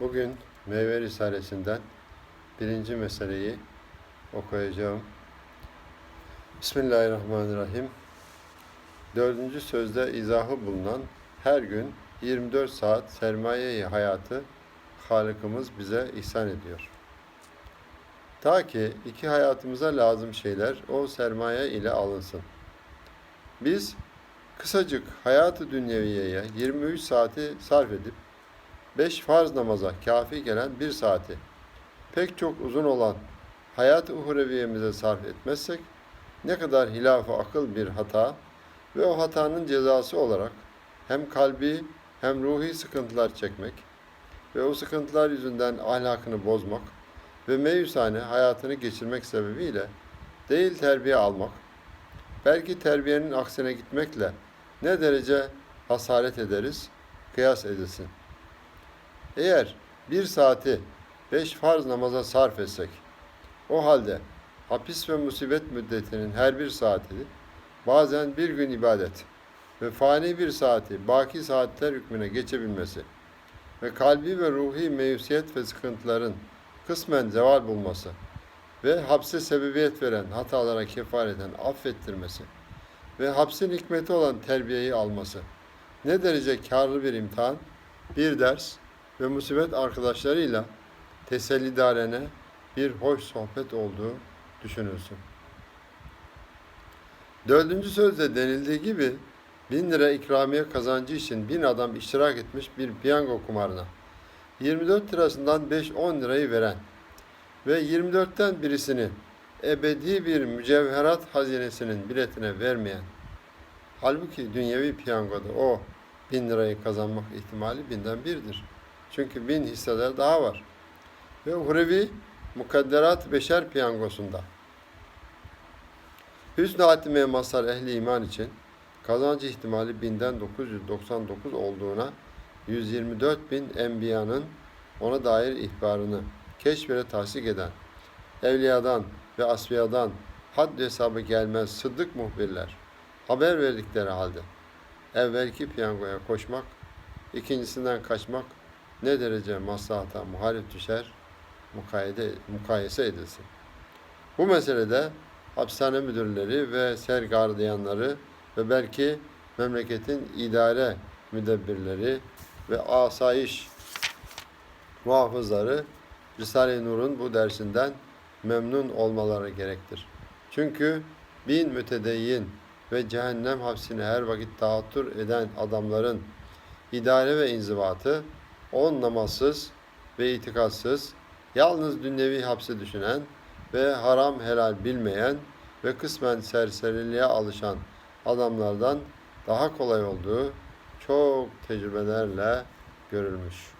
Bugün Meyve Risalesinden birinci meseleyi okuyacağım. Bismillahirrahmanirrahim. Dördüncü sözde izahı bulunan her gün 24 saat sermaye hayatı Halık'ımız bize ihsan ediyor. Ta ki iki hayatımıza lazım şeyler o sermaye ile alınsın. Biz kısacık hayatı dünyeviyeye 23 saati sarf edip beş farz namaza kafi gelen bir saati pek çok uzun olan hayat-ı uhureviyemize sarf etmezsek ne kadar hilaf akıl bir hata ve o hatanın cezası olarak hem kalbi hem ruhi sıkıntılar çekmek ve o sıkıntılar yüzünden ahlakını bozmak ve meyusane hayatını geçirmek sebebiyle değil terbiye almak, belki terbiyenin aksine gitmekle ne derece hasaret ederiz, kıyas edilsin. Eğer bir saati beş farz namaza sarf etsek, o halde hapis ve musibet müddetinin her bir saati, bazen bir gün ibadet ve fani bir saati baki saatler hükmüne geçebilmesi ve kalbi ve ruhi meyusiyet ve sıkıntıların kısmen zeval bulması ve hapse sebebiyet veren hatalara kefareten affettirmesi ve hapsin hikmeti olan terbiyeyi alması ne derece karlı bir imtihan, bir ders ve musibet arkadaşlarıyla tesellidarene bir hoş sohbet olduğu düşünülsün. Dördüncü sözde denildiği gibi bin lira ikramiye kazancı için bin adam iştirak etmiş bir piyango kumarına 24 lirasından 5-10 lirayı veren ve 24'ten birisini ebedi bir mücevherat hazinesinin biletine vermeyen halbuki dünyevi piyangoda o bin lirayı kazanmak ihtimali binden birdir. Çünkü bin hisseler daha var. Ve uhrevi mukadderat beşer piyangosunda Hüsnü hatime mazhar ehli iman için kazancı ihtimali binden 999 olduğuna 124 bin enbiyanın ona dair ihbarını keşfere tasdik eden evliyadan ve asfiyadan had hesabı gelmez sıddık muhbirler haber verdikleri halde evvelki piyangoya koşmak, ikincisinden kaçmak ne derece maslahata muhalif düşer, mukayede, mukayese edilsin. Bu meselede hapishane müdürleri ve sergardiyanları ve belki memleketin idare müdebbirleri ve asayiş muhafızları Risale-i Nur'un bu dersinden memnun olmaları gerektir. Çünkü bin mütedeyyin ve cehennem hapsine her vakit tahattür eden adamların idare ve inzibatı on namazsız ve itikatsız, yalnız dünyevi hapse düşünen ve haram helal bilmeyen ve kısmen serseriliğe alışan adamlardan daha kolay olduğu çok tecrübelerle görülmüş.